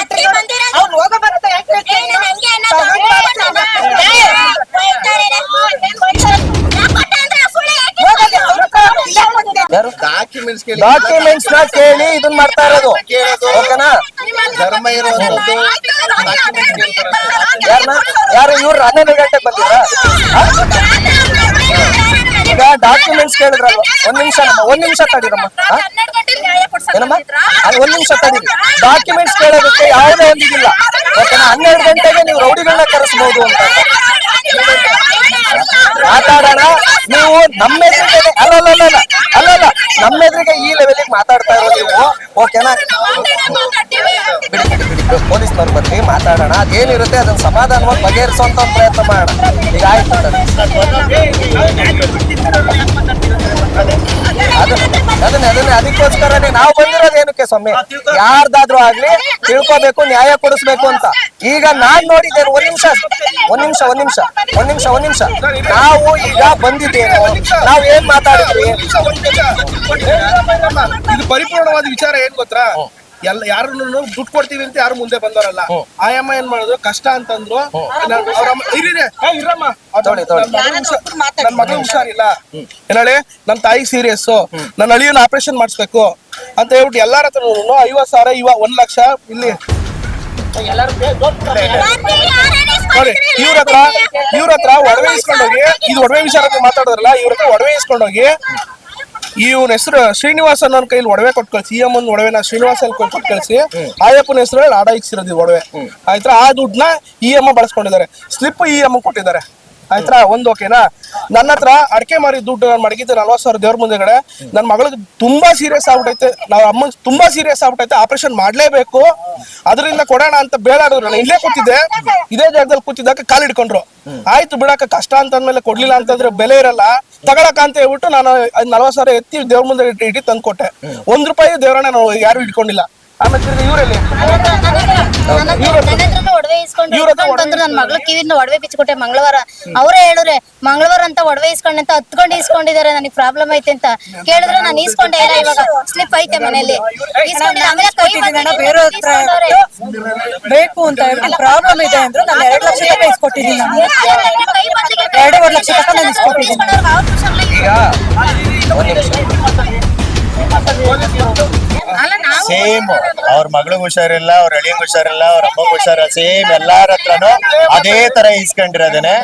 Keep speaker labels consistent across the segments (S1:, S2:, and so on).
S1: ರಾತ್ರಿ ಬಂದಿರೋದು.
S2: ಅವ್ನು ಹೋಗೋ ಬರುತ್ತೆ ಯಾಕೆ
S1: ಏ,
S2: ಹೇಳ್ತೀನಿ?
S1: ನಾನು ಹಂಗೆ ಅನ್ನೋದು.
S2: ತಗೊಂಡ್ ಬಾ
S1: ಹೋಗ್ತಾನೆ.
S2: ಸಾಮಾನು.
S1: ಏ, ಹೋಗ್ತಾನೆ. ಏನ್ ಹೋಗ್ತಾನೆ? ನಾ ಕೊಟ್ಟೆ ಅಂದ್ರೆ ಸುಳ್ಳು ಯಾಕೆ
S2: ಹೋಗಲ್ಲಿ, ಅವ್ರ ಹತ್ರ ಇಲ್ಲೇ ಬಂದಿದೆ.
S3: ಯಾರು?
S4: ಡಾಕ್ಯುಮೆಂಟ್ಸ್ ಕೇಳಿ.
S3: ಡಾಕ್ಯುಮೆಂಟ್ಸ್ನ ಕೇಳಿ ಇದನ್ನ ಮಾಡ್ತಾ ಇರೋದು. ಓಕೆನಾ?
S4: ಧರ್ಮ ಇರೋದು.
S3: ಯಾರನ್ನ ಯಾರು ಇವ್ರು ಹನ್ನೆರಡು ಗಂಟೆಗೆ ಬಂದಿದ್ರ ಈಗ ಡಾಕ್ಯುಮೆಂಟ್ಸ್ ಕೇಳಿದ್ರಲ್ಲ ಒಂದ್ ನಿಮಿಷ ನಮ್ಮ ಒಂದ್ ನಿಮಿಷ ತಡೀರಮ್ಮ. ಏನಮ್ಮ? ಒಂದು ಒಂದ್ ನಿಮಿಷ ತಡೀರಿ. ಡಾಕ್ಯುಮೆಂಟ್ಸ್ ಕೇಳೋದಕ್ಕೆ ಯಾವುದೇ ಒಂದಿದಿಲ್ಲ ಓಕೆನಾ? ಹನ್ನೆರಡು ಗಂಟೆಗೆ ನೀವು ರೌಡಿಗಳನ್ನ ಕರೆಸಬಹುದು ಅಂತ. ಮಾತಾಡೋಣ. ನೀವು ನಮ್ಮ ಹೆಸರು ಅಲ್ಲ ಅಲ್ಲ ನಮ್ಮ ಎದುರಿಗೆ ಈ ಲೆವೆಲಿಗೆ ಮಾತಾಡ್ತಾ ಇರೋ ನೀವು ಓಕೆನಾ ಬಿಡಿ ಬಿಡಿ ಬಿಡಿ ಪೊಲೀಸ್ನವ್ರು ಬರ್ಲಿ ಮಾತಾಡೋಣ ಅದೇನಿರುತ್ತೆ ಅದನ್ನ ಸಮಾಧಾನವಾಗಿ ಬಗೆಹರಿಸುವಂತ ಒಂದು ಪ್ರಯತ್ನ ಮಾಡೋಣ ಈಗ ಆಯ್ತು. ಅದನ್ನ ಅದನ್ನ ಅದಕ್ಕೋಸ್ಕರನೇ ನಾವು ಬಂದಿರೋದು ಏನಕ್ಕೆ ಸ್ವಾಮಿ? ಯಾರ್ದಾದ್ರೂ ಆಗ್ಲಿ ತಿಳ್ಕೊಬೇಕು ನ್ಯಾಯ ಕೊಡಿಸ್ಬೇಕು ಅಂತ. ಈಗ ನಾನ್ ನೋಡಿದ್ದೇನೆ ಒಂದ್ ನಿಮಿಷ ಒಂದ್ ನಿಮಿಷ ಒಂದ್ ನಿಮಿಷ ಒಂದ್ ನಿಮಿಷ ಒಂದ್ ನಿಮಿಷ. ನಾವು ಈಗ ಬಂದಿದ್ದೇವೆ ನಾವು ಏನ್ ಮಾತಾಡಿದ್ವಿ?
S4: ಇದು ಪರಿಪೂರ್ಣವಾದ ವಿಚಾರ ಏನ್ ಗೊತ್ತಾ? ಎಲ್ಲ ಯಾರು ದುಡ್ಡು ಕೊಡ್ತೀವಿ ಅಂತ ಯಾರು ಮುಂದೆ ಬಂದವರಲ್ಲ. ಆಯಮ್ಮ ಏನ್ ಮಾಡಿದ್ರು? ಕಷ್ಟ ಅಂತಂದ್ರು. ನನ್- ಮಗಳು ಹುಷಾರಿಲ್ಲ. ಏನಾಳೆ ನನ್ ತಾಯಿ ಸೀರಿಯಸ್ ನನ್ನ ಅಳಿಯನ್ನ ಆಪರೇಷನ್ ಮಾಡಿಸ್ಬೇಕು. ಅಂತ ಹೇಳ್ಬಿಟ್ಟು ಎಲ್ಲಾರ ಹತ್ರ ಐವತ್ ಸಾವಿರ ಇವ ಒಂದ್ ಲಕ್ಷ. ಇಲ್ಲಿ. ನೋಡಿ ಇವ್ರ ಹತ್ರ ಇವ್ರ ಹತ್ರ ಒಡವೆ ಇಸ್ಕೊಂಡೋಗಿ ಇದು ಒಡವೆ ವಿಚಾರ ಮಾತಾಡೋದ್ರಲ್ಲ ಇವ್ರ ಹತ್ರ ಒಡವೆ ಇಸ್ಕೊಂಡೋಗಿ ಇವನ ಹೆಸರು ಶ್ರೀನಿವಾಸ ನನ್ನ ಕೈಲಿ ಒಡವೆ ಕೊಟ್ಟು ಕಳ್ಸಿ. ಸಿಎಂ ಒಂದು ಒಡವೆನ ಶ್ರೀನಿವಾಸ ಅಲ್ಲಿ ಕೊಟ್ಟು ಕಳಿಸಿ. ಆಯಪ್ಪನ ಹೆಸರು ಆಡ ಇಕ್ಸಿರೋದು ಒಡವೆ. ಆಯ್ತಾ? ಆ ದುಡ್ಡನ್ನ ಇ ಎಂ ಬಳಸ್ಕೊಂಡಿದ್ದಾರೆ. ಸ್ಲಿಪ್ ಇ ಎಂ ಕೊಟ್ಟಿದ್ದಾರೆ. ಆಯ್ತಾ ಒಂದ್ ಓಕೆನಾ ನನ್ನ ಹತ್ರ ಅಡಕೆ ಮಾರಿ ದುಡ್ಡು ನಾನು ಮಡಗಿದ್ದೆ ನಲ್ವತ್ತು ಸಾವಿರ ದೇವ್ರ ಮುಂದೆಗಡೆ. ನನ್ನ ಮಗಳಿಗೆ ತುಂಬಾ ಸೀರಿಯಸ್ ಆಗ್ಬಿಟ್ಟೈತೆ ನಾವ್ ಅಮ್ಮ ತುಂಬಾ ಸೀರಿಯಸ್ ಆಗ್ಬಿಟ್ಟೈತೆ ಆಪರೇಷನ್ ಮಾಡ್ಲೇಬೇಕು. ಅದರಿಂದ ಕೊಡೋಣ ಅಂತ ಬೇಡಾಡಿದ್ರು ನಾನು ಇಲ್ಲೇ ಕೂತಿದ್ದೆ. ಇದೇ ಜಾಗದಲ್ಲಿ ಕೂತಿದ್ದಾಗ ಕಾಲ್ ಹಿಡ್ಕೊಂಡ್ರು. ಆಯ್ತು ಬಿಡಕ್ಕ, ಕಷ್ಟ ಅಂತ ಅಂದ್ಮೇಲೆ ಕೊಡ್ಲಿಲ್ಲ ಅಂತಂದ್ರೆ ಬೆಲೆ ಇರಲ್ಲ. ತಗೊಳಕ ಅಂತ ಹೇಳ್ಬಿಟ್ಟು ನಾನು ನಲ್ವತ್ತು ಸಾವಿರ ಎತ್ತಿ ದೇವ್ರ ಮುಂದೆ ಇಟ್ಟು ಇಟ್ಟು ತಂದುಕೊಟ್ಟೆ. ಒಂದ್ ರೂಪಾಯಿ ದೇವರನ್ನ ನಾವು ಯಾರು ಇಟ್ಕೊಂಡಿಲ್ಲ. ಆಮೇಲೆ ತಿರ್ಗಿ ಇವರಲ್ಲಿ
S1: ಒಡವೆ ಇಸ್ಕೊಂಡು ನನ್ನ ಮಗಳ ಕಿವಿನ ಒಡವೆ ಬಿಚ್ಕೊಟ್ಟೆ ಮಂಗಳವಾರ ಅವರೇ ಹೇಳಿದ್ರೆ ಮಂಗಳವಾರ ಅಂತ ಒಡವೆ ಇಸ್ಕೊಂಡೆ ಅಂತ ಹತ್ಕೊಂಡು ಇಸ್ಕೊಂಡಿದ್ದಾರೆ ನನಗೆ ಪ್ರಾಬ್ಲಮ್ ಐತೆ ಅಂತ ಕೇಳಿದ್ರೆ ನಾನು ಇಸ್ಕೊಂಡೆ ಇಲ್ಲ ಇವಾಗ ಸ್ಲಿಪ್ ಐತೆ ಮನೆಯಲ್ಲಿ ಇಸ್ಕೊಂಡಿಲ್ಲ ಆಮೇಲೆ ಕೈ ಬಂದಿದೆ,
S2: ಬೇರೆ ಹತ್ರ ಬೇಕು ಅಂತ ಹೇಳಿ ಪ್ರಾಬ್ಲಮ್ ಇದೆ ಅಂದ್ರೆ ನಾನು ಎರಡು ಲಕ್ಷ ರೂಪಾಯಿ ಇಸ್ಕೊಟ್ಟಿದ್ದೀನಿ ನಾನು ಎರಡೂವರೆ ಲಕ್ಷ ರೂಪಾಯಿ ನಾನು ಇಸ್ಕೊಟ್ಟಿದ್ದೀನಿ.
S3: ಈಗ
S5: ಸೇಮ್ ಅವ್ರ ಮಗಳಿಗೆ ಹುಷಾರಿಲ್ಲ ಅವ್ರ ಅಳಿಯಂಗ್ ಹುಷಾರಿಲ್ಲ ಅವ್ರ ಅಮ್ಮಗ್ ಹುಷಾರ ಸೇಮ್ ಎಲ್ಲಾರ ಹತ್ರನು ಅದೇ ತರ ಇಸ್ಕೊಂಡಿರೋದೇನೆ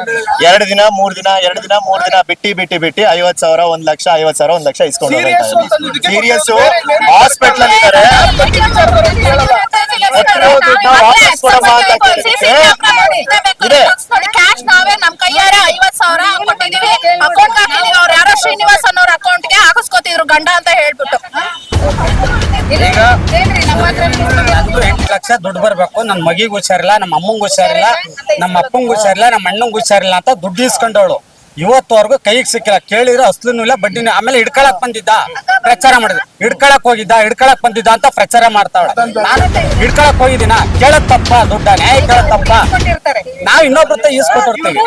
S5: ಎರಡ್ ದಿನ ಮೂರ್ ದಿನ ಎರಡ್ ದಿನ ಮೂರ್ ದಿನ ಬಿಟ್ಟಿ ಬಿಟ್ಟಿ ಬಿಟ್ಟಿ ಐವತ್ ಸಾವಿರ ಒಂದ್ ಲಕ್ಷ ಐವತ್ ಸಾವಿರ ಒಂದ್ ಲಕ್ಷ ಇಸ್ಕೊಂಡು ಸೀರಿಯಸ್ ಹಾಸ್ಪಿಟಲ್ ಅಲ್ಲಿ ಇದಾರೆ ಕೊಟ್ಟಿರೋ ದುಡ್ಡನ್ನ ವಾಪಸ್ ಕೊಡಮ್ಮ ಅಂತ ಕೇಳಿದ್ರೆ ಇದೆ.
S6: ಕ್ಯಾಶ್ ನಾವೇ ನಮ್ ಕೈಯಾರೆ ಐವತ್ ಸಾವಿರ ಕೊಟ್ಟಿದೀವಿ ಅಕೌಂಟ್ ಹಾಕಿದೀವಿ ಅವ್ರ ಯಾರೋ ಶ್ರೀನಿವಾಸ್ ಅನ್ನೋರ್ ಅಕೌಂಟ್ಗೆ ಹಾಕಿಸ್ಕೊತಿದ್ರು ಗಂಡ ಅಂತ ಹೇಳ್ಬಿಟ್ಟು
S3: ಈಗ
S7: ನಂದು ಎಂಟು ಲಕ್ಷ ದುಡ್ಡು ಬರಬೇಕು. ನನ್ನ ಮಗಿಗೆ ಹುಷಾರಿಲ್ಲ ನಮ್ಮ ಅಮ್ಮಂಗೆ ಹುಷಾರಿಲ್ಲ ನಮ್ಮ ಅಪ್ಪಂಗೆ ಹುಷಾರಿಲ್ಲ ನಮ್ಮ ಅಣ್ಣಂಗೆ ಹುಷಾರಿಲ್ಲ ಅಂತ ದುಡ್ಡು ಇಸ್ಕೊಂಡವಳು ಇವತ್ತವರೆಗೂ ಕೈಗೆ ಸಿಕ್ಕಿಲ್ಲ. ಕೇಳಿದ್ರೆ ಅಸ್ಲೂ ಇಲ್ಲ ಬಡ್ಡಿನ ಆಮೇಲೆ ಹಿಡ್ಕೊಳಕ್ ಬಂದಿದ್ದ ಪ್ರಚಾರ ಮಾಡಿದ ಹಿಡ್ಕೊಳಕ್ ಹೋಗಿದ್ದ ಹಿಡ್ಕೊಳಕ್ ಬಂದಿದ್ದ ಅಂತ ಪ್ರಚಾರ ಮಾಡ್ತಾವಳು. ನಾನು ಹಿಡ್ಕೊಳಕ್ ಹೋಗಿದ್ದೀನ? ಕೇಳಕ್ ತಪ್ಪ ದುಡ್ಡ? ನ್ಯಾಯ ಕೇಳಕ್ ತಪ್ಪ ನಾವ್ ಇನ್ನೊಬ್ರ ಈಸ್ಕೊಟ್ಟಿರ್ತೀವಿ.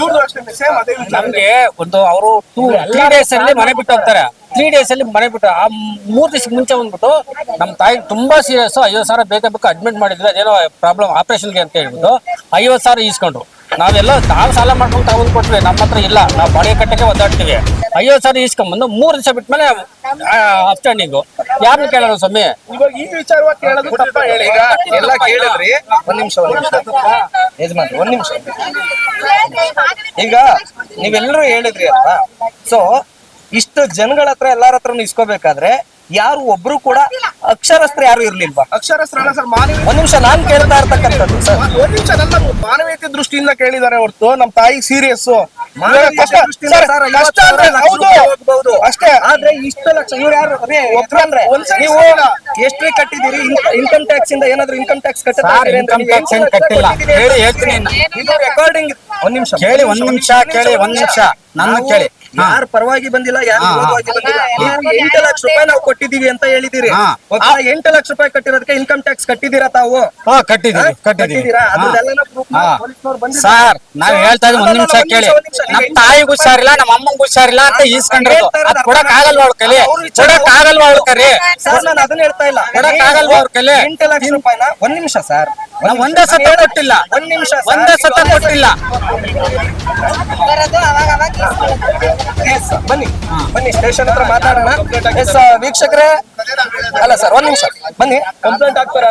S4: ಇವ್ರದ್ದು ಅಷ್ಟೇ ಸೇಮ್ ಅದೇ ವಿಚಾರ.
S7: ನಮ್ಗೆ ಒಂದು ಅವರು ಟೂ ತ್ರೀ ಡೇಸ್ ಅಲ್ಲಿ ಮನೆ ಬಿಟ್ಟು ಹೋಗ್ತಾರೆ. ತ್ರೀ ಡೇಸ್ ಅಲ್ಲಿ ಮನೆ ಬಿಟ್ಟು ಆ ಮೂರು ದಿವ್ಸಕ್ಕೆ ಮುಂಚೆ ಬಂದ್ಬಿಟ್ಟು ನಮ್ಮ ತಾಯಿ ತುಂಬಾ ಸೀರಿಯಸ್ ಐವತ್ತು ಸಾವಿರ ಬೇಕು ಬೇಕು ಅಡ್ಮಿಟ್ ಮಾಡಿದ್ರೆ ಅದೇನೋ ಪ್ರಾಬ್ಲಮ್ ಆಪರೇಷನ್ಗೆ ಅಂತ ಹೇಳ್ಬಿಟ್ಟು ಐವತ್ತು ಸಾವಿರ ಈಸ್ಕೊಂಡ್ರು. ನಾವೆಲ್ಲ ನಾವು ಸಾಲ ಮಾಡ್ಕೊಂಡು ತಾವು ಕೊಟ್ವಿ ನಮ್ಮ ಹತ್ರ ಇಲ್ಲ ನಾವು ಬಾಡಿಗೆ ಕಟ್ಟಕ್ಕೆ ಒದ್ದಾಡ್ತೀವಿ. ಐವತ್ತು ಸಾವಿರ ಈಸ್ಕೊಂಡ್ಬಂದು ಮೂರು ದಿವಸ ಬಿಟ್ಮೇಲೆ ಅಪ್ಸ್ಟ್ಯಾಂಡಿಂಗು ಯಾರನ್ನ ಕೇಳೋಣ ಸ್ವಾಮಿ?
S4: ಇವಾಗ ಈ ವಿಚಾರವಾಗಿ ಕೇಳೋದು ತಪ್ಪ ಹೇಳಿ.
S3: ಈಗ ಎಲ್ಲ ಕೇಳಿದ್ರಿ. ಒಂದ್ ನಿಮಿಷ ಒಂದ್ ನಿಮಿಷ. ಯಜಮಾನ್ರಿ ಒಂದ್ ನಿಮಿಷ. ಈಗ ನೀವೆಲ್ಲರೂ ಹೇಳಿದ್ರಿ ಅಲ್ವಾ? ಸೊ ಇಷ್ಟು ಜನಗಳ ಹತ್ರ ಎಲ್ಲಾರ ಹತ್ರ ಇಸ್ಕೋಬೇಕಾದ್ರೆ ಯಾರು ಒಬ್ರು ಕೂಡ ಅಕ್ಷರಸ್ತ್ರ ಯಾರು ಇರ್ಲಿಲ್ವಾ?
S4: ಅಲ್ಲ ಸರ್
S3: ಒಂದ್ ನಿಮಿಷ ನಾನ್ ಕೇಳ್ತಾ ಇರ್ತಕ್ಕಂಥದ್ದು ಸರ್.
S4: ಒಂದ್ ನಿಮಿಷ ನನ್ನ ಮಾನವೀಯತೆ ದೃಷ್ಟಿಯಿಂದ ಕೇಳಿದ್ದಾರೆ ಹೊರತು ನಮ್ ತಾಯಿ ಸೀರಿಯಸ್. ಅಷ್ಟೇ.
S3: ಆದ್ರೆ ಇಷ್ಟು ಲಕ್ಷ ಇವ್ರು ಯಾರು? ಅದೇ ಒಪ್ಕೊಂಡ್ರೆ
S4: ಒಂದ್ಸರಿ
S3: ನೀವು. ಎಷ್ಟ್ರಿ ಕಟ್ಟಿದೀರಿ ಇನ್ಕಮ್ ಟ್ಯಾಕ್ಸ್ ಇಂದ ಏನಾದ್ರು ಇನ್ಕಮ್ ಟ್ಯಾಕ್ಸ್
S7: ಕಟ್ಟಿಲ್ಲ. ಹೇಳಿ ಹೇಳ್ತೀನಿ
S3: ಇದು ರೆಕಾರ್ಡಿಂಗ್ ಒಂದ್ ನಿಮಿಷ.
S7: ಕೇಳಿ ಒಂದ್ ನಿಮಿಷ ಕೇಳಿ ಒಂದ್ ನಿಮಿಷ. ನನ್ನ ಕೇಳಿ.
S3: ಯಾರ ಪರವಾಗಿ ಬಂದಿಲ್ಲ ಯಾರು. ವಿರೋಧವಾಗಿ ಬಂದಿಲ್ಲ. ನೀವು ಎಂಟು ಲಕ್ಷ ರೂಪಾಯಿ ನಾವು ಕೊಟ್ಟಿದೀವಿ ಅಂತ ಹೇಳಿದಿರಿ. ಓಕೆನಾ? ಎಂಟು ಲಕ್ಷ ರೂಪಾಯಿ ಕಟ್ಟಿರೋದಕ್ಕೆ ಇನ್ಕಮ್ ಟ್ಯಾಕ್ಸ್ ಕಟ್ಟಿದೀರಾ ತಾವು?
S7: ಹಾ ಕಟ್ಟಿದೀವಿ? ಕಟ್ಟಿದೀವಿ
S3: ಕಟ್ಟಿದ್ದೀರಾ? ಪೊಲೀಸ್ನವ್ರು ಬಂದಿದ್ದಾರೆ.
S7: ಸರ್ ನಾವ್ ಹೇಳ್ತಾ ಇದ್ವಿ ಒಂದ್ ನಿಮಿಷ
S3: ಒಂದ್
S7: ಕೇಳಿ. ನಮ್ ತಾಯಿಗ್ ಹುಷಾರಿಲ್ಲ ನಮ್ಮ ಅಮ್ಮಂಗ್ ಹುಷಾರಿಲ್ಲ ಅಂತ ಈಸ್ಕೊಂಡಿರೋದು. ಅದ್ ಕೊಡಕ್ ಆಗಲ್ವಾ ಅವ್ರ ಕೈಲಿ? ಕೊಡಕ್ ಆಗಲ್ವಾ ಅವ್ರ ಕರಿ
S3: ಸರ್ ನಾನು ಅದನ್ನ ಹೇಳ್ತಾ ಇಲ್ಲ.
S7: ಕೊಡಕ್ ಆಗಲ್ವಾ ಅವ್ರ ಕಲಿ?
S3: ಎಂಟು ಲಕ್ಷ ರೂಪಾಯಿನ ಒಂದ್ ನಿಮಿಷ ಸರ್.
S7: ನಾವ್ ಒಂದೇ ಸತ ಕೊಟ್ಟಿಲ್ಲ.
S3: ಒಂದ್ ನಿಮಿಷ.
S7: ಒಂದೇ ಸತ ಕೊಟ್ಟಿಲ್ಲ.
S3: ಬನ್ನಿ. ಬನ್ನಿ ಸ್ಟೇಷನ್ ಹತ್ರ ಮಾತಾಡೋಣ. ಎಸ್ ವೀಕ್ಷಕರೇ ಅಲ್ಲ ಸರ್ ಒಂದ್ ನಿಮಿಷ. ಬನ್ನಿ. ಕಂಪ್ಲೇಂಟ್ ಆಗ್ತಾರೆ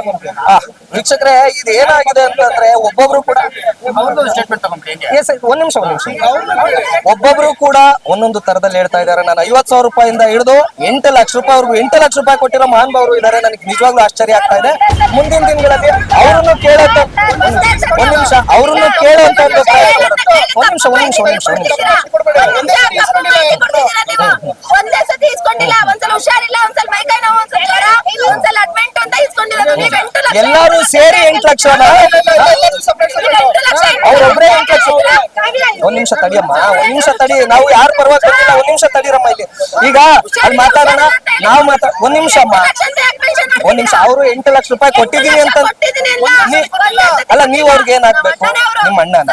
S3: ವೀಕ್ಷಕರೇ ಇದು ಏನಾಗಿದೆ ಅಂತಂದ್ರೆ ಒಬ್ಬೊಬ್ರು ಕೂಡ ಎಸ್. ಒಂದ್ ನಿಮಿಷ ಒಂದ್ ನಿಮಿಷ. ಒಬ್ಬೊಬ್ರು ಕೂಡ ಒಂದೊಂದು ತರದಲ್ಲಿ ಹೇಳ್ತಾ ಇದ್ದಾರೆ. ನಾನು ಐವತ್ ಸಾವಿರ ರೂಪಾಯಿಂದ ಹಿಡಿದು ಎಂಟು ಲಕ್ಷ ರೂಪಾಯಿವರೆಗೂ ಎಂಟು ಲಕ್ಷ ರೂಪಾಯಿ ಕೊಟ್ಟಿರೋ ಮಹಾನುಭಾವರು ಇದ್ದಾರೆ. ನನಗೆ ನಿಜವಾಗ್ಲೂ ಆಶ್ಚರ್ಯ ಆಗ್ತಾ ಇದೆ. ಮುಂದಿನ ದಿನಗಳಲ್ಲಿ ನಿಮಿಷ ಅವ್ರನ್ನು ಕೇಳುವಂತ ಒಂದು ಒಂದ್ ನಿಮಿಷ ಒಂದ್ ನಿಮಿಷ ಒಂದ್ ನಿಮಿಷ ಒಂದ್ ನಿಮಿಷ
S1: ಒಂದೇ ಸತಿ ಇಸ್ಕೊಂಡಿಲ್ಲ ಒಂದ್ಸಲ ಹುಷಾರಿಲ್ಲ ಒಂದ್ಸಲ ಮೈಕೈ ನೋವು ಒಂದ್ಸಲ ಜ್ವರ ಒಂದ್ಸಲ ಅಡ್ಮಿಂಟ್ ಅಂತ ಇಸ್ಕೊಂಡಿರೋದು ನೀವು ಎಂಟು ಲಕ್ಷ
S3: ಎಲ್ಲಾರು ಸೇರಿ ಎಂಟು ಲಕ್ಷ ಅವ್ರೊಬ್ರೇ ಎಂಟು ಲಕ್ಷ ಒಂದ್ ನಿಮಿಷ ತಡಿಯಮ್ಮ ಒಂದ್ ನಿಮಿಷ ತಡಿ ನಾವು ಯಾರು ಪರವಾಗಿ ಬಂದಿಲ್ಲ ಒಂದ್ ನಿಮಿಷ ತಡಿರಮ್ಮ ಇಲ್ಲಿ ಈಗ ಅಲ್ಲಿ ಮಾತಾಡೋಣ ನಾವು ಮಾತಾಡ ಒಂದ್ ನಿಮಿಷ ಅಮ್ಮ ಒಂದ್ ನಿಮಿಷ ಅವರು ಎಂಟು ಲಕ್ಷ ರೂಪಾಯಿ ಕೊಟ್ಟಿದ್ದೀವಿ ಅಂತ ಅಲ್ಲ ನೀವ್ ಅವ್ರಿಗೆ ಏನ್ ಹಾಕ್ಬೇಕು? ನಿಮ್ ಅಣ್ಣನ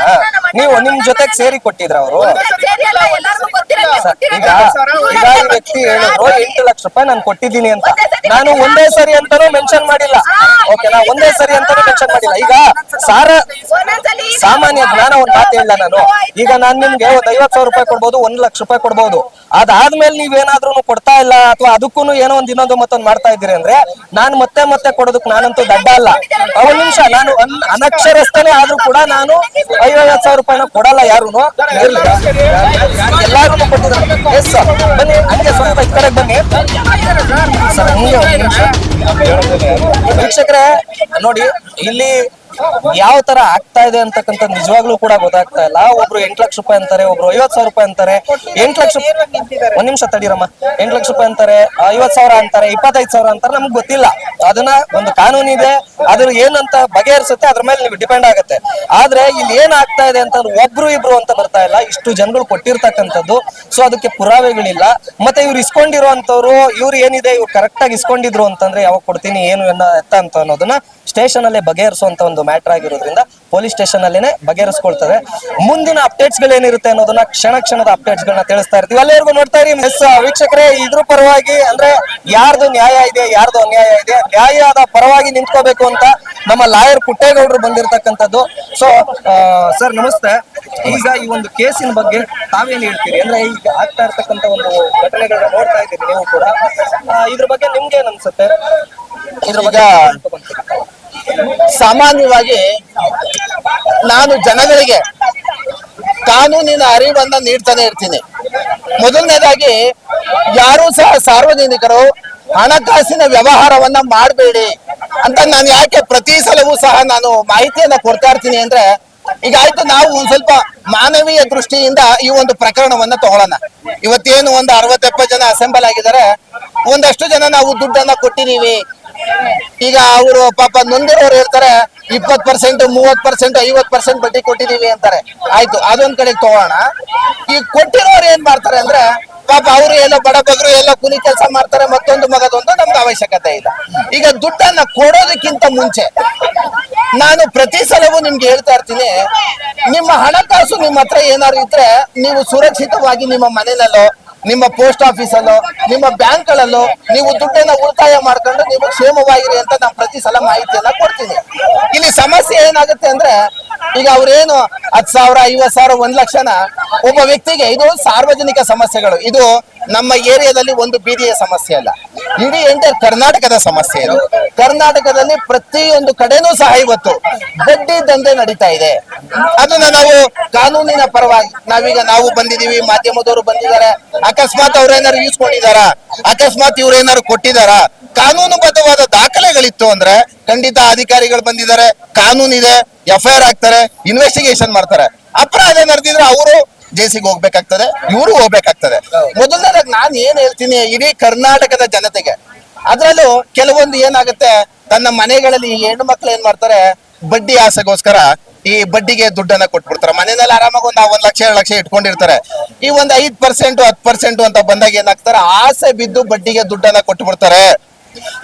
S3: ನೀವು ನಿಮ್ ಜೊತೆಗ್ ಸೇರಿ ಕೊಟ್ಟಿದ್ರ ಅವರು? ಈಗ ಈಗ ಈ ವ್ಯಕ್ತಿ ಹೇಳಿದ್ರು ಎಂಟು ಲಕ್ಷ ರೂಪಾಯಿ ನಾನು ಕೊಟ್ಟಿದ್ದೀನಿ ಅಂತ. ನಾನು ಒಂದೇ ಸರಿ ಅಂತಾನೂ ಮೆನ್ಷನ್ ಮಾಡಿಲ್ಲ. ಓಕೆನಾ ಒಂದೇ ಸರಿ ಅಂತಾನೂ ಮೆನ್ಷನ್ ಮಾಡಿಲ್ಲ. ಈಗ ಸಾರ ಸಾಮಾನ್ಯ ಜ್ಞಾನ ಒಂದು ಮಾತು ಹೇಳ ನಾನು. ಈಗ ನಾನು ನಿಮ್ಗೆ ಒಂದ್ ಐವತ್ ಸಾವಿರ ರೂಪಾಯಿ ಕೊಡ್ಬೋದು ಒಂದ್ ಲಕ್ಷ ರೂಪಾಯಿ ಕೊಡ್ಬೋದು. ಅದಾದ್ಮೇಲೆ ನೀವೇನಾದ್ರೂ ಕೊಡ್ತಾ ಇಲ್ಲ ಅಥವಾ ಅದಕ್ಕೂ ಏನೋ ಒಂದ್ ಇನ್ನೊಂದು ಮತ್ತೊಂದು ಮಾಡ್ತಾ ಇದ್ದೀರಿ ಅಂದ್ರೆ ನಾನ್ ಮತ್ತೆ ಮತ್ತೆ ಕೊಡೋದಕ್ ನಾನಂತೂ ದಡ್ಡ ಅಲ್ಲ. ಒಂದ್ ನಿಮಿಷ ನಾನು ಅನ್- ಅನಕ್ಷರಸ್ಥನೇ ಆದ್ರೂ ಕೂಡ ನಾನು ಐವತ್ ಸಾವಿರ ರೂಪಾಯಿನ ಕೊಡಲ್ಲ ಯಾರು ಎಲ್ಲಾರು ಎಸ್ ಸರ್ ಬನ್ನಿ ಹಂಗೆ ಸ್ವಲ್ಪ ಈ ಬನ್ನಿ. ಸರ್ ಹಂಗೆ? ವೀಕ್ಷಕರೇ ನೋಡಿ ಇಲ್ಲಿ ಯಾವ ತರ ಆಗ್ತಾ ಇದೆ ಅಂತಕ್ಕಂಥ ನಿಜವಾಗ್ಲೂ ಕೂಡ ಗೊತ್ತಾಗ್ತಾ ಇಲ್ಲ. ಒಬ್ರು ಎಂಟ್ ಲಕ್ಷ ರೂಪಾಯಿ ಅಂತಾರೆ ಒಬ್ರು ಐವತ್ ಸಾವಿರ ರೂಪಾಯಿ ಅಂತಾರೆ. ಎಂಟ್ ಲಕ್ಷ ಒಂದ್ ನಿಮಿಷ ತಡೀರಮ್ಮ. ಎಂಟ್ ಲಕ್ಷ ರೂಪಾಯಿ ಅಂತಾರೆ ಐವತ್ ಸಾವಿರ ಅಂತಾರೆ ಇಪ್ಪತ್ತೈದು ಸಾವಿರ ಅಂತಾರೆ ನಮ್ಗೆ ಗೊತ್ತಿಲ್ಲ. ಅದನ್ನ ಒಂದು ಕಾನೂನು ಇದೆ ಅದ್ರ ಏನಂತ ಬಗೆಹರಿಸುತ್ತೆ ಅದ್ರ ಮೇಲೆ ನೀವು ಡಿಪೆಂಡ್ ಆಗುತ್ತೆ. ಆದ್ರೆ ಇಲ್ಲಿ ಏನ್ ಆಗ್ತಾ ಇದೆ ಅಂತಂದ್ರೆ ಒಬ್ರು ಇಬ್ರು ಅಂತ ಬರ್ತಾ ಇಲ್ಲ. ಇಷ್ಟು ಜನಗಳು ಕೊಟ್ಟಿರ್ತಕ್ಕಂಥದ್ದು ಸೊ ಅದಕ್ಕೆ ಪುರಾವೆಗಳಿಲ್ಲ. ಮತ್ತೆ ಇವ್ರು ಇಸ್ಕೊಂಡಿರೋ ಅಂತವ್ರು ಇವ್ರು ಏನಿದೆ ಇವ್ರು ಕರೆಕ್ಟ್ ಆಗಿ ಇಸ್ಕೊಂಡಿದ್ರು ಅಂತಂದ್ರೆ ಯಾವಾಗ ಕೊಡ್ತೀನಿ ಏನು ಎನ್ನ ಎತ್ತ ಅಂತ ಅನ್ನೋದನ್ನ ಸ್ಟೇಷನ್ ಅಲ್ಲೇ ಬಗೆಹರಿಸುವಂತ ಒಂದು ಮ್ಯಾಟರ್ ಆಗಿರೋದ್ರಿಂದ ಪೊಲೀಸ್ ಸ್ಟೇಷನ್ ಅಲ್ಲೇನೆ ಬಗೆಹರಿಸ್ಕೊಳ್ತದೆ. ಮುಂದಿನ ಅಪ್ಡೇಟ್ಸ್ ಗಳೇನಿರುತ್ತೆ ಅನ್ನೋದನ್ನ ಕ್ಷಣ ಕ್ಷಣದ ಅಪ್ಡೇಟ್ಸ್ ಗಳನ್ನ ತಿಳಿಸ್ತಾ ಇರ್ತೀವಿ. ಅಲ್ಲಿವರೆಗೂ ನೋಡ್ತಾ ಇರಿ ಮಿಸ್ ವೀಕ್ಷಕರೇ ಇದ್ರ ಪರವಾಗಿ ಅಂದ್ರೆ ಯಾರ್ದು ನ್ಯಾಯ ಇದೆ ಯಾರ್ದು ಅನ್ಯಾಯ ಇದೆ ನ್ಯಾಯದ ಪರವಾಗಿ ನಿಂತ್ಕೋಬೇಕು ಅಂತ ನಮ್ಮ ಲಾಯರ್ ಪುಟ್ಟೇಗೌಡರು ಬಂದಿರತಕ್ಕಂಥದ್ದು. ಸೊ ಸರ್ ನಮಸ್ತೆ. ಈಗ ಈ ಒಂದು ಕೇಸಿನ ಬಗ್ಗೆ ತಾವೇನು ಹೇಳ್ತೀರಿ? ಅಂದ್ರೆ ಈಗ ಆಗ್ತಾ ಇರ್ತಕ್ಕಂಥ ಒಂದು ಘಟನೆಗಳನ್ನ ನೋಡ್ತಾ ಇದ್ದೀರಿ ನೀವು ಕೂಡ. ಇದ್ರ ಬಗ್ಗೆ ನಿಮ್ಗೆ ಏನ್ ಅನ್ಸುತ್ತೆ? ಇದ್ರ ಬಗ್ಗೆ
S8: ಸಾಮಾನ್ಯವಾಗಿ ನಾನು ಜನಗಳಿಗೆ ಕಾನೂನಿನ ಅರಿವನ್ನ ನೀಡ್ತಾನೆ ಇರ್ತೀನಿ. ಮೊದಲನೇದಾಗಿ ಯಾರೂ ಸಹ ಸಾರ್ವಜನಿಕರು ಹಣಕಾಸಿನ ವ್ಯವಹಾರವನ್ನ ಮಾಡಬೇಡಿ ಅಂತ ನಾನು ಯಾಕೆ ಪ್ರತಿ ಸಲವೂ ಸಹ ನಾನು ಮಾಹಿತಿಯನ್ನ ಕೊಡ್ತಾ ಇರ್ತೀನಿ ಅಂದ್ರೆ ಈಗ ಆಯ್ತು ನಾವು ಒಂದ್ ಸ್ವಲ್ಪ ಮಾನವೀಯ ದೃಷ್ಟಿಯಿಂದ ಈ ಒಂದು ಪ್ರಕರಣವನ್ನ ತಗೊಳ್ಳೋಣ. ಇವತ್ತೇನು ಒಂದು ಅರವತ್ತೆಪ್ಪತ್ತು ಜನ ಅಸೆಂಬಲ್ ಆಗಿದ್ದಾರೆ. ಒಂದಷ್ಟು ಜನ ನಾವು ದುಡ್ಡನ್ನ ಕೊಟ್ಟಿದೀವಿ ಈಗ ಅವರು ಪಾಪ ನೊಂದಿರೋರು ಇರ್ತಾರೆ ಇಪ್ಪತ್ ಪರ್ಸೆಂಟ್ ಮೂವತ್ ಪರ್ಸೆಂಟ್ ಐವತ್ ಪರ್ಸೆಂಟ್ ಬಡ್ಡಿ ಕೊಟ್ಟಿದೀವಿ ಅಂತಾರೆ. ಆಯ್ತು, ಅದೊಂದ್ ಕಡೆಗೆ ತಗೋಣ ಈಗ ಕೊಟ್ಟಿರೋರು ಏನ್ ಮಾಡ್ತಾರೆ ಅಂದ್ರೆ, ಪಾಪ ಅವರು ಎಲ್ಲ ಬಡ ಬಗ್ರು ಎಲ್ಲ ಕೂಲಿ ಕೆಲಸ ಮಾಡ್ತಾರೆ, ಮತ್ತೊಂದು ಮಗದೊಂದು ನಮ್ಗೆ ಅವಶ್ಯಕತೆ ಇಲ್ಲ. ಈಗ ದುಡ್ಡನ್ನ ಕೊಡೋದಕ್ಕಿಂತ ಮುಂಚೆ, ನಾನು ಪ್ರತಿ ಸಲವೂ ನಿಮ್ಗೆ ಹೇಳ್ತಾ ಇರ್ತೀನಿ, ನಿಮ್ಮ ಹಣಕಾಸು ನಿಮ್ಮ ಹತ್ರ ಏನಾದ್ರು ಇದ್ರೆ, ನೀವು ಸುರಕ್ಷಿತವಾಗಿ ನಿಮ್ಮ ಮನೆಯಲ್ಲೋ ನಿಮ್ಮ ಪೋಸ್ಟ್ ಆಫೀಸಲ್ಲೋ ನಿಮ್ಮ ಬ್ಯಾಂಕ್ಗಳಲ್ಲೋ ನೀವು ದುಡ್ಡನ್ನ ಉಳಿತಾಯ ಮಾಡ್ಕೊಂಡು ನೀವು ಕ್ಷೇಮವಾಗಿರಿ ಅಂತ ನಾನು ಪ್ರತಿ ಸಲ ಮಾಹಿತಿಯನ್ನ ಕೊಡ್ತೀನಿ. ಇಲ್ಲಿ ಸಮಸ್ಯೆ ಏನಾಗುತ್ತೆ ಅಂದ್ರೆ, ಈಗ ಅವ್ರೇನು ಹತ್ತು ಸಾವಿರ, ಐವತ್ತು ಸಾವಿರ, ಒಂದು ಲಕ್ಷನ ಒಬ್ಬ ವ್ಯಕ್ತಿಗೆ ಇದು ಸಾರ್ವಜನಿಕ ಸಮಸ್ಯೆಗಳು. ಇದು ನಮ್ಮ ಏರಿಯಾದಲ್ಲಿ ಒಂದು ಬೀದಿಯ ಸಮಸ್ಯೆ ಅಲ್ಲ. ಇಡೀ ಎಂಟರ್ ಕರ್ನಾಟಕದ ಸಮಸ್ಯೆ ಇದು. ಕರ್ನಾಟಕದಲ್ಲಿ ಪ್ರತಿಯೊಂದು ಕಡೆನೂ ಸಹ ಇವತ್ತು ಬಡ್ಡಿ ದಂಧೆ ನಡೀತಾ ಇದೆ. ಅದನ್ನ ನಾವು ಕಾನೂನಿನ ಪರವಾಗಿ ನಾವೀಗ ನಾವು ಬಂದಿದೀವಿ ಮಾಧ್ಯಮದವರು ಬಂದಿದ್ದಾರೆ. ಅಕಸ್ಮಾತ್ ಅವ್ರೇನಾರು ಈಸ್ಕೊಂಡಿದಾರ ಅಕಸ್ಮಾತ್ ಇವ್ರೇನಾರು ಕೊಟ್ಟಿದಾರ ಕಾನೂನುಬದ್ಧವಾದ ದಾಖಲೆಗಳಿತ್ತು ಅಂದ್ರೆ ಖಂಡಿತ ಅಧಿಕಾರಿಗಳು ಬಂದಿದ್ದಾರೆ, ಕಾನೂನಿದೆ, ಎಫ್ ಐ ಆರ್ ಹಾಕ್ತಾರೆ ಇನ್ವೆಸ್ಟಿಗೇಷನ್ ಮಾಡ್ತಾರೆ. ಅಪರಾಧ ನಡೆದಿದ್ರೆ ಅವರು ಜೈಸಿಗೆ ಹೋಗ್ಬೇಕಾಗ್ತದೆ ಇವರು ಹೋಗ್ಬೇಕಾಗ್ತದೆ. ಮೊದಲನೇದಾಗಿ ನಾನು ಏನ್ ಹೇಳ್ತೀನಿ ಇಡೀ ಕರ್ನಾಟಕದ ಜನತೆಗೆ. ಅದ್ರಲ್ಲೂ ಕೆಲವೊಂದು ಏನಾಗುತ್ತೆ ತನ್ನ ಮನೆಗಳಲ್ಲಿ ಹೆಣ್ಣು ಮಕ್ಳು ಏನ್ ಮಾಡ್ತಾರೆ ಬಡ್ಡಿ ಆಸೆಗೋಸ್ಕರ ಈ ಬಡ್ಡಿಗೆ ದುಡ್ಡನ್ನ ಕೊಟ್ಬಿಡ್ತಾರೆ. ಮನೆಯಲ್ಲಿ ಆರಾಮಾಗಿ ಒಂದು ಒಂದ್ ಲಕ್ಷ ಎರಡು ಲಕ್ಷ ಇಟ್ಕೊಂಡಿರ್ತಾರೆ. ಈ ಒಂದ್ ಐದ್ ಪರ್ಸೆಂಟ್ ಹತ್ತು ಪರ್ಸೆಂಟ್ ಅಂತ ಬಂದಾಗ ಏನಾಗ್ತಾರೆ ಆಸೆ ಬಿದ್ದು ಬಡ್ಡಿಗೆ ದುಡ್ಡನ್ನ ಕೊಟ್ಬಿಡ್ತಾರೆ.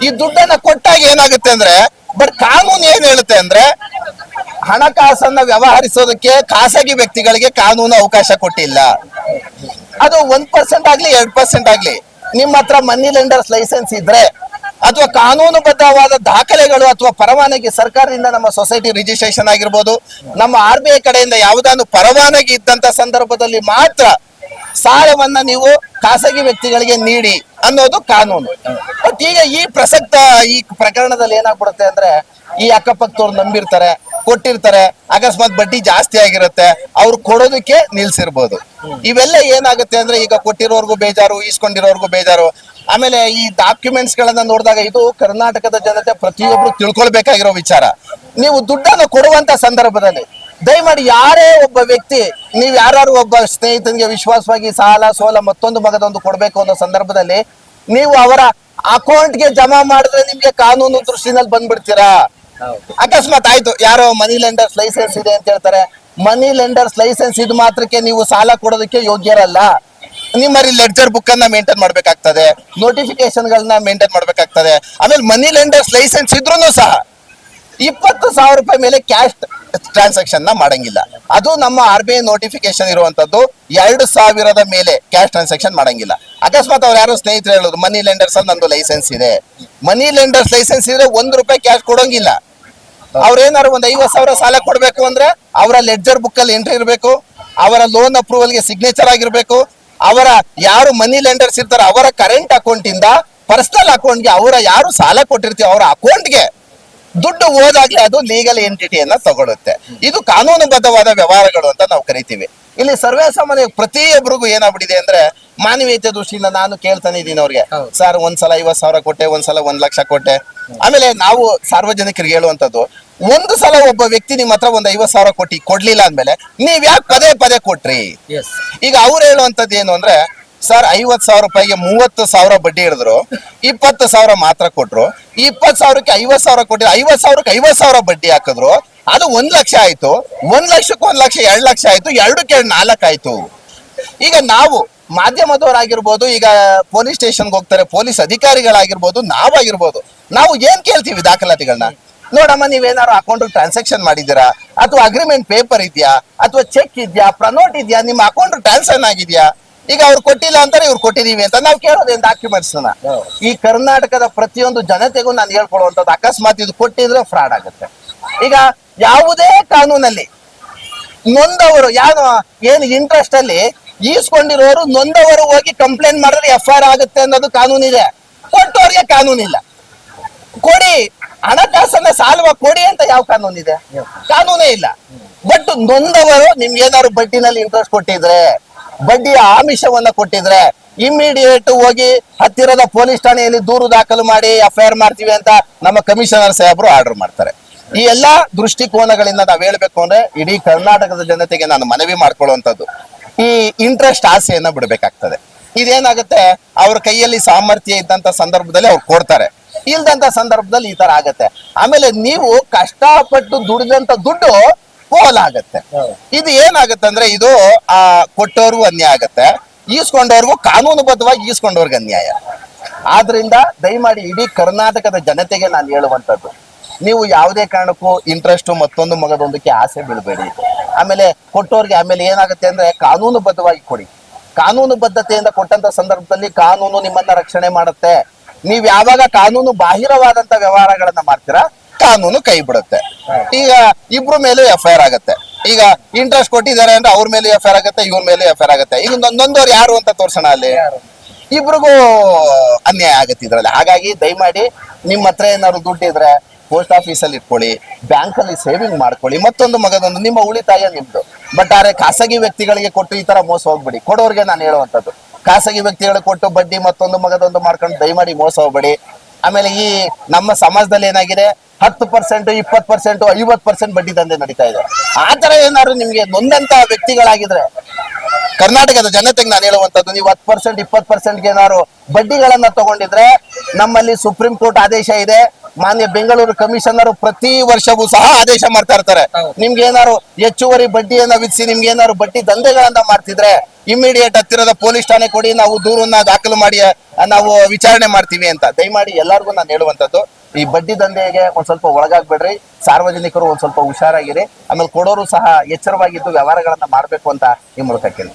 S8: ಈ ದುಡ್ಡನ್ನ ಕೊಟ್ಟಾಗ ಏನಾಗುತ್ತೆ ಅಂದ್ರೆ ಬಟ್ ಕಾನೂನು ಏನ್ ಹೇಳುತ್ತೆ ಅಂದ್ರೆ ಹಣಕಾಸನ್ನ ವ್ಯವಹರಿಸೋದಕ್ಕೆ ಖಾಸಗಿ ವ್ಯಕ್ತಿಗಳಿಗೆ ಕಾನೂನು ಅವಕಾಶ ಕೊಟ್ಟಿಲ್ಲ. ಅದು ಒಂದ್ ಪರ್ಸೆಂಟ್ ಆಗ್ಲಿ, ಎರಡ್ ಪರ್ಸೆಂಟ್ ಆಗ್ಲಿ. ನಿಮ್ಮ ಹತ್ರ ಮನಿ ಲೆಂಡರ್ಸ್ ಲೈಸೆನ್ಸ್ ಇದ್ರೆ ಅಥವಾ ಕಾನೂನುಬದ್ಧವಾದ ದಾಖಲೆಗಳು ಅಥವಾ ಪರವಾನಗಿ ಸರ್ಕಾರದಿಂದ ನಮ್ಮ ಸೊಸೈಟಿ ರಿಜಿಸ್ಟ್ರೇಷನ್ ಆಗಿರ್ಬೋದು, ನಮ್ಮ ಆರ್ ಬಿ ಐ ಕಡೆಯಿಂದ ಯಾವುದಾದ್ರು ಪರವಾನಗಿ ಇದ್ದಂತ ಸಂದರ್ಭದಲ್ಲಿ ಮಾತ್ರ ಸಾಲವನ್ನ ನೀವು ಖಾಸಗಿ ವ್ಯಕ್ತಿಗಳಿಗೆ ನೀಡಿ ಅನ್ನೋದು ಕಾನೂನು. ಬಟ್ ಈಗ ಈ ಪ್ರಸಕ್ತ ಈ ಪ್ರಕರಣದಲ್ಲಿ ಏನಾಗ್ಬಿಡುತ್ತೆ ಅಂದ್ರೆ ಈ ಅಕ್ಕಪಕ್ಕದವ್ರು ನಂಬಿರ್ತಾರೆ, ಕೊಟ್ಟಿರ್ತಾರೆ, ಅಕಸ್ಮಾತ್ ಬಡ್ಡಿ ಜಾಸ್ತಿ ಆಗಿರುತ್ತೆ, ಅವ್ರು ಕೊಡೋದಕ್ಕೆ ನಿಲ್ಸಿರ್ಬೋದು. ಇವೆಲ್ಲ ಏನಾಗುತ್ತೆ ಅಂದ್ರೆ ಈಗ ಕೊಟ್ಟಿರೋರ್ಗು ಬೇಜಾರು, ಈಸ್ಕೊಂಡಿರೋರ್ಗು ಬೇಜಾರು. ಆಮೇಲೆ ಈ ಡಾಕ್ಯುಮೆಂಟ್ಸ್ ಗಳನ್ನ ನೋಡಿದಾಗ ಇದು ಕರ್ನಾಟಕದ ಜನತೆ ಪ್ರತಿಯೊಬ್ರು ತಿಳ್ಕೊಳ್ಬೇಕಾಗಿರೋ ವಿಚಾರ. ನೀವು ದುಡ್ಡನ್ನು ಕೊಡುವಂತ ಸಂದರ್ಭದಲ್ಲಿ ದಯಮಾಡಿ ಯಾರೇ ಒಬ್ಬ ವ್ಯಕ್ತಿ ನೀವು ಯಾರು ಒಬ್ಬ ಸ್ನೇಹಿತನಿಗೆ ವಿಶ್ವಾಸವಾಗಿ ಸಾಲ ಸೋಲ ಮತ್ತೊಂದು ಮಗದೊಂದು ಕೊಡ್ಬೇಕು ಅನ್ನೋ ಸಂದರ್ಭದಲ್ಲಿ ನೀವು ಅವರ ಅಕೌಂಟ್ಗೆ ಜಮಾ ಮಾಡಿದ್ರೆ ನಿಮ್ಗೆ ಕಾನೂನು ದೃಷ್ಟಿನಲ್ಲಿ ಬಂದ್ಬಿಡ್ತೀರಾ? ಅಕಸ್ಮಾತ್ ಆಯ್ತು ಯಾರೋ ಮನಿ ಲೆಂಡರ್ಸ್ ಲೈಸೆನ್ಸ್ ಇದೆ ಅಂತ ಹೇಳ್ತಾರೆ. ಮನಿ ಲೆಂಡರ್ಸ್ ಲೈಸೆನ್ಸ್ ಇದು ಮಾತ್ರಕ್ಕೆ ನೀವು ಸಾಲ ಕೊಡೋದಕ್ಕೆ ಯೋಗ್ಯರಲ್ಲ. ನಿಮ್ಮಲ್ಲಿ ಲೆಡ್ಜರ್ ಬುಕ್ ಅನ್ನ ಮೇಂಟೈನ್ ಮಾಡ್ಬೇಕಾಗ್ತದೆ ನೋಟಿಫಿಕೇಶನ್ ಗಳನ್ನ ಮೇಂಟೈನ್ ಮಾಡ್ಬೇಕಾಗ್ತದೆ. ಆಮೇಲೆ ಮನಿ ಲೆಂಡರ್ಸ್ ಲೈಸೆನ್ಸ್ ಇದ್ರೂ ಸಹ ಇಪ್ಪತ್ತು ಸಾವಿರ ರೂಪಾಯಿ ಮೇಲೆ ಕ್ಯಾಶ್ ಟ್ರಾನ್ಸಾಕ್ಷನ್ನ ಮಾಡಂಗಿಲ್ಲ. ಅದು ನಮ್ಮ ಆರ್ ಬಿ ಐ ನೋಟಿಫಿಕೇಶನ್ ಇರುವಂತದ್ದು ಎರಡು ಸಾವಿರದ ಮೇಲೆ ಕ್ಯಾಶ್ ಟ್ರಾನ್ಸಾಕ್ಷನ್ ಮಾಡಂಗಿಲ್ಲ. ಅಕಸ್ಮಾತ್ ಅವ್ರು ಯಾರು ಸ್ನೇಹಿತರು ಹೇಳೋದು ಮನಿ ಲೆಂಡರ್ಸ್ ಅಲ್ಲಿ ನಂದು ಲೈಸೆನ್ಸ್ ಇದೆ. ಮನಿ ಲೆಂಡರ್ಸ್ ಲೈಸೆನ್ಸ್ ಇದ್ರೆ ಒಂದ್ ರೂಪಾಯಿ ಕ್ಯಾಶ್ ಕೊಡೋಂಗಿಲ್ಲ. ಅವ್ರೇನಾದ್ರು ಒಂದ್ ಐವತ್ ಸಾವಿರ ಸಾಲ ಕೊಡ್ಬೇಕು ಅಂದ್ರೆ ಅವರ ಲೆಡ್ಜರ್ ಬುಕ್ ಅಲ್ಲಿ ಎಂಟ್ರಿ ಇರಬೇಕು, ಅವರ ಲೋನ್ ಅಪ್ರೂವಲ್ಗೆ ಸಿಗ್ನೇಚರ್ ಆಗಿರ್ಬೇಕು, ಅವರ ಯಾರು ಮನಿ ಲೆಂಡರ್ಸ್ ಇರ್ತಾರೆ ಅವರ ಕರೆಂಟ್ ಅಕೌಂಟ್ ಇಂದ ಪರ್ಸನಲ್ ಅಕೌಂಟ್ಗೆ ಅವರ ಯಾರು ಸಾಲ ಕೊಟ್ಟಿರ್ತೀವಿ ಅವರ ಅಕೌಂಟ್ಗೆ ದುಡ್ಡು ಹೋದಾಗ್ಲೇ ಅದು ಲೀಗಲ್ ಎಂಟಿಟಿಯನ್ನ ತಗೊಳುತ್ತೆ. ಇದು ಕಾನೂನುಬದ್ಧವಾದ ವ್ಯವಹಾರಗಳು ಅಂತ ನಾವು ಕರಿತೀವಿ. ಇಲ್ಲಿ ಸರ್ವೇ ಸಾಮಾನ್ಯ ಪ್ರತಿಯೊಬ್ಬರಿಗೂ ಏನಾಗ್ಬಿಟ್ಟಿದೆ ಅಂದ್ರೆ ಮಾನವೀಯತೆ ದೃಷ್ಟಿಯಿಂದ ನಾನು ಕೇಳ್ತಾನೆ ಇದ್ದೀನಿ ಅವ್ರಿಗೆ. ಸರ್ ಒಂದ್ಸಲ ಐವತ್ ಸಾವಿರ ಕೊಟ್ಟೆ ಒಂದ್ಸಲ ಒಂದ್ ಲಕ್ಷ ಕೊಟ್ಟೆ. ಆಮೇಲೆ ನಾವು ಸಾರ್ವಜನಿಕರಿಗೆ ಹೇಳುವಂತದ್ದು ಒಂದು ಸಲ ಒಬ್ಬ ವ್ಯಕ್ತಿ ನಿಮ್ಮ ಹತ್ರ ಒಂದ್ ಐವತ್ ಸಾವಿರ ಕೊಟ್ಟಿ ಕೊಡ್ಲಿಲ್ಲ ಅಂದ್ಮೇಲೆ ನೀವ್ ಯಾಕೆ ಪದೇ ಪದೇ ಕೊಟ್ರಿ? ಈಗ ಅವ್ರು ಹೇಳುವಂತದ್ದು ಏನು ಅಂದ್ರೆ ಸರ್ ಐವತ್ ಸಾವಿರ ರೂಪಾಯಿಗೆ ಮೂವತ್ತು ಸಾವಿರ ಬಡ್ಡಿ ಹಿಡಿದ್ರು. ಇಪ್ಪತ್ತು ಸಾವಿರ ಮಾತ್ರ ಕೊಟ್ರು. ಇಪ್ಪತ್ತು ಸಾವಿರಕ್ಕೆ ಐವತ್ ಸಾವಿರ ಕೊಟ್ಟಿದ್ರು ಐವತ್ ಸಾವಿರಕ್ಕೆ ಐವತ್ ಸಾವಿರ ಬಡ್ಡಿ ಹಾಕಿದ್ರು. ಅದು ಒಂದ್ ಲಕ್ಷ ಆಯ್ತು. ಒಂದ್ ಲಕ್ಷಕ್ಕೆ ಒಂದ್ ಲಕ್ಷ, ಎರಡ್ ಲಕ್ಷ ಆಯ್ತು. ಎರಡಕ್ಕೆ ಎರಡು ನಾಲ್ಕು ಆಯ್ತು. ಈಗ ನಾವು ಮಾಧ್ಯಮದವರಾಗಿರ್ಬೋದು, ಈಗ ಪೊಲೀಸ್ ಸ್ಟೇಷನ್ಗೆ ಹೋಗ್ತಾರೆ, ಪೊಲೀಸ್ ಅಧಿಕಾರಿಗಳಾಗಿರ್ಬೋದು, ನಾವಾಗಿರ್ಬೋದು. ನಾವು ಏನ್ ಕೇಳ್ತೀವಿ ದಾಖಲಾತಿಗಳನ್ನ? ನೋಡಮ್ಮ ನೀವೇನಾರು ಅಕೌಂಟ್ ಟ್ರಾನ್ಸಾಕ್ಷನ್ ಮಾಡಿದ್ದೀರಾ? ಅಥವಾ ಅಗ್ರಿಮೆಂಟ್ ಪೇಪರ್ ಇದೆಯಾ? ಅಥವಾ ಚೆಕ್ ಇದೆಯಾ? ಪ್ರನೋಟ್ ಇದೆಯಾ? ನಿಮ್ಮ ಅಕೌಂಟ್ ಟ್ರಾನ್ಸಾಕ್ಷನ್ ಆಗಿದ್ಯಾ? ಈಗ ಅವ್ರು ಕೊಟ್ಟಿಲ್ಲ ಅಂತಾರೆ ಇವ್ರು ಕೊಟ್ಟಿದೀವಿ ಅಂತ ನಾವು ಕೇಳೋದೇನ್ ಡಾಕ್ಯುಮೆಂಟ್ಸ್ ಈ ಕರ್ನಾಟಕದ ಪ್ರತಿಯೊಂದು ಜನತೆಗೂ ನಾನು ಹೇಳ್ಕೊಡುವಂತದ್ದು ಅಕಸ್ಮಾತ್ ಇದು ಕೊಟ್ಟಿದ್ರೆ ಫ್ರಾಡ್ ಆಗುತ್ತೆ. ಈಗ ಯಾವುದೇ ಕಾನೂನಲ್ಲಿ ನೊಂದವರು ಯಾರು ಏನು ಇಂಟ್ರೆಸ್ಟ್ ಅಲ್ಲಿ ಈಸ್ಕೊಂಡಿರೋರು ನೊಂದವರು ಹೋಗಿ ಕಂಪ್ಲೇಂಟ್ ಮಾಡಿದ್ರೆ ಎಫ್ ಐ ಆರ್ ಆಗುತ್ತೆ ಅನ್ನೋದು ಕಾನೂನಿದೆ. ಕೊಟ್ಟವ್ರಿಗೆ ಕಾನೂನಿಲ್ಲ. ಕೊಡಿ ಹಣಕಾಸನ್ನ ಸಾಲುವ ಕೊಡಿ ಅಂತ ಯಾವ ಕಾನೂನಿದೆ? ಕಾನೂನೇ ಇಲ್ಲ. ಬಟ್ ನೊಂದವರು ನಿಮ್ಗೆ ಏನಾದ್ರು ಬಡ್ಡಿನಲ್ಲಿ ಇಂಟ್ರೆಸ್ಟ್ ಕೊಟ್ಟಿದ್ರೆ ಬಡ್ಡಿಯ ಆಮಿಷವನ್ನ ಕೊಟ್ಟಿದ್ರೆ ಇಮಿಡಿಯೇಟ್ ಹೋಗಿ ಹತ್ತಿರದ ಪೊಲೀಸ್ ಠಾಣೆಯಲ್ಲಿ ದೂರು ದಾಖಲು ಮಾಡಿ ಎಫ್ ಐ ಆರ್ ಮಾಡ್ತೀವಿ ಅಂತ ನಮ್ಮ ಕಮಿಷನರ್ ಸಾಹೇಬರು ಆರ್ಡರ್ ಮಾಡ್ತಾರೆ. ಈ ಎಲ್ಲಾ ದೃಷ್ಟಿಕೋನಗಳಿಂದ ನಾವ್ ಹೇಳ್ಬೇಕು ಅಂದ್ರೆ ಇಡೀ ಕರ್ನಾಟಕದ ಜನತೆಗೆ ನಾನು ಮನವಿ ಮಾಡ್ಕೊಳ್ಳುವಂಥದ್ದು. ಈ ಇಂಟ್ರೆಸ್ಟ್ ಆಸೆಯನ್ನ ಬಿಡಬೇಕಾಗ್ತದೆ. ಇದೇನಾಗುತ್ತೆ? ಅವ್ರ ಕೈಯಲ್ಲಿ ಸಾಮರ್ಥ್ಯ ಇದ್ದಂತ ಸಂದರ್ಭದಲ್ಲಿ ಅವ್ರು ಕೊಡ್ತಾರೆ. ಇಲ್ದಂತ ಸಂದರ್ಭದಲ್ಲಿ ಈ ತರ ಆಗತ್ತೆ. ಆಮೇಲೆ ನೀವು ಕಷ್ಟಪಟ್ಟು ದುಡಿದಂತ ದುಡ್ಡು ಪೋಲಾಗತ್ತೆ ಇದು ಏನಾಗತ್ತೆ ಅಂದ್ರೆ ಇದು ಆ ಕೊಟ್ಟವ್ರಿಗೂ ಅನ್ಯಾಯ ಆಗತ್ತೆ. ಈಸ್ಕೊಂಡವ್ರಿಗೂ ಕಾನೂನುಬದ್ಧವಾಗಿ ಈಸ್ಕೊಂಡವ್ರಿಗೆ ಅನ್ಯಾಯ. ಆದ್ರಿಂದ ದಯಮಾಡಿ ಇಡೀ ಕರ್ನಾಟಕದ ಜನತೆಗೆ ನಾನು ಹೇಳುವಂತದ್ದು ನೀವು ಯಾವುದೇ ಕಾರಣಕ್ಕೂ ಇಂಟ್ರೆಸ್ಟ್ ಮತ್ತೊಂದು ಮಗದೊಂದಕ್ಕೆ ಆಸೆ ಬೀಳಬೇಡಿ. ಆಮೇಲೆ ಕೊಟ್ಟವ್ರಿಗೆ ಆಮೇಲೆ ಏನಾಗುತ್ತೆ ಅಂದ್ರೆ ಕಾನೂನುಬದ್ಧವಾಗಿ ಕೊಡಿ. ಕಾನೂನು ಬದ್ಧತೆಯಿಂದ ಕೊಟ್ಟಂತ ಸಂದರ್ಭದಲ್ಲಿ ಕಾನೂನು ನಿಮ್ಮನ್ನ ರಕ್ಷಣೆ ಮಾಡುತ್ತೆ. ನೀವ್ ಯಾವಾಗ ಕಾನೂನು ಬಾಹಿರವಾದಂತ ವ್ಯವಹಾರಗಳನ್ನ ಮಾಡ್ತೀರಾ ಕಾನೂನು ಕೈ ಬಿಡುತ್ತೆ. ಈಗ ಇಬ್ರು ಮೇಲೆ ಎಫ್ ಐ ಆರ್ ಆಗತ್ತೆ. ಈಗ ಇಂಟ್ರೆಸ್ಟ್ ಕೊಟ್ಟಿದ್ದಾರೆ ಅಂದ್ರೆ ಅವ್ರ ಮೇಲೆ ಎಫ್ ಐ ಆರ್ ಆಗುತ್ತೆ ಇವ್ರ ಮೇಲೆ ಎಫ್ ಐ ಆರ್ ಆಗುತ್ತೆ. ಈಗ ನೊಂದವ್ರು ಯಾರು ಅಂತ ತೋರ್ಸೋಣ ಅಲ್ಲಿ? ಇಬ್ರಿಗೂ ಅನ್ಯಾಯ ಆಗತ್ತೆ ಇದ್ರಲ್ಲಿ. ಹಾಗಾಗಿ ದಯಮಾಡಿ ನಿಮ್ಮ ಹತ್ರ ಏನಾದ್ರು ದುಡ್ಡಿದ್ರೆ ಪೋಸ್ಟ್ ಆಫೀಸಲ್ಲಿ ಇಟ್ಕೊಳ್ಳಿ ಬ್ಯಾಂಕ್ ಅಲ್ಲಿ ಸೇವಿಂಗ್ ಮಾಡ್ಕೊಳ್ಳಿ. ಮತ್ತೊಂದು ಮಗದೊಂದು ನಿಮ್ಮ ಉಳಿತಾಯ ನಿಮ್ದು. ಬಟ್ ಆದ್ರೆ ಖಾಸಗಿ ವ್ಯಕ್ತಿಗಳಿಗೆ ಕೊಟ್ಟು ಈ ತರ ಮೋಸ ಹೋಗ್ಬೇಡಿ. ಕೊಡೋರ್ಗೆ ನಾನು ಹೇಳುವಂತದ್ದು ಖಾಸಗಿ ವ್ಯಕ್ತಿಗಳಿಗೆ ಕೊಟ್ಟು ಬಡ್ಡಿ ಮತ್ತೊಂದು ಮಗದೊಂದು ಮಾಡ್ಕೊಂಡು ದಯಮಾಡಿ ಮೋಸ ಹೋಗ್ಬೇಡಿ. ಆಮೇಲೆ ಈ ನಮ್ಮ ಸಮಾಜದಲ್ಲಿ ಏನಾಗಿದೆ, ಹತ್ತು ಪರ್ಸೆಂಟ್ ಇಪ್ಪತ್ತು ಪರ್ಸೆಂಟ್ ಐವತ್ತು ಪರ್ಸೆಂಟ್ ಬಡ್ಡಿ ದಂಧೆ ನಡೀತಾ ಇದೆ. ಆ ತರ ಏನಾದ್ರು ನಿಮ್ಗೆ ನೊಂದಂತ ವ್ಯಕ್ತಿಗಳಾಗಿದ್ರೆ, ಕರ್ನಾಟಕದ ಜನತೆಗೆ ನಾನು ಹೇಳುವಂತದ್ದು ನೀವು ಹತ್ತು ಪರ್ಸೆಂಟ್ ಇಪ್ಪತ್ತು ಪರ್ಸೆಂಟ್ಗೆ ಏನಾದ್ರು ಬಡ್ಡಿಗಳನ್ನ ತಗೊಂಡಿದ್ರೆ ನಮ್ಮಲ್ಲಿ ಸುಪ್ರೀಂ ಕೋರ್ಟ್ ಆದೇಶ ಇದೆ ಮಾನ್ಯ ಬೆಂಗಳೂರು ಕಮಿಷನರ್ ಪ್ರತಿ ವರ್ಷವೂ ಸಹ ಆದೇಶ ಮಾಡ್ತಾ ಇರ್ತಾರೆ. ನಿಮ್ಗೆ ಏನಾರು ಹೆಚ್ಚುವರಿ ಬಡ್ಡಿಯನ್ನ ವಿಧಿಸಿ ನಿಮ್ಗೆ ಏನಾರು ಬಡ್ಡಿ ದಂಧೆಗಳನ್ನ ಮಾಡ್ತಿದ್ರೆ ಇಮಿಡಿಯೇಟ್ ಹತ್ತಿರದ ಪೊಲೀಸ್ ಠಾಣೆ ಕೊಡಿ ನಾವು ದೂರನ್ನ ದಾಖಲು ಮಾಡಿ ನಾವು ವಿಚಾರಣೆ ಮಾಡ್ತೀವಿ ಅಂತ. ದಯಮಾಡಿ ಎಲ್ಲರಿಗೂ ನಾನು ಹೇಳುವಂತದ್ದು ಈ ಬಡ್ಡಿ ದಂಧೆಗೆ ಒಂದ್ ಸ್ವಲ್ಪ ಒಳಗಾಗ್ಬೇಡ್ರಿ. ಸಾರ್ವಜನಿಕರು ಒಂದ್ ಸ್ವಲ್ಪ ಹುಷಾರಾಗಿರಿ. ಆಮೇಲೆ ಕೊಡೋರು ಸಹ ಎಚ್ಚರವಾಗಿದ್ದು ವ್ಯವಹಾರಗಳನ್ನ ಮಾಡ್ಬೇಕು ಅಂತ ಈ ಮೂಲಕ ಕೇಳಿ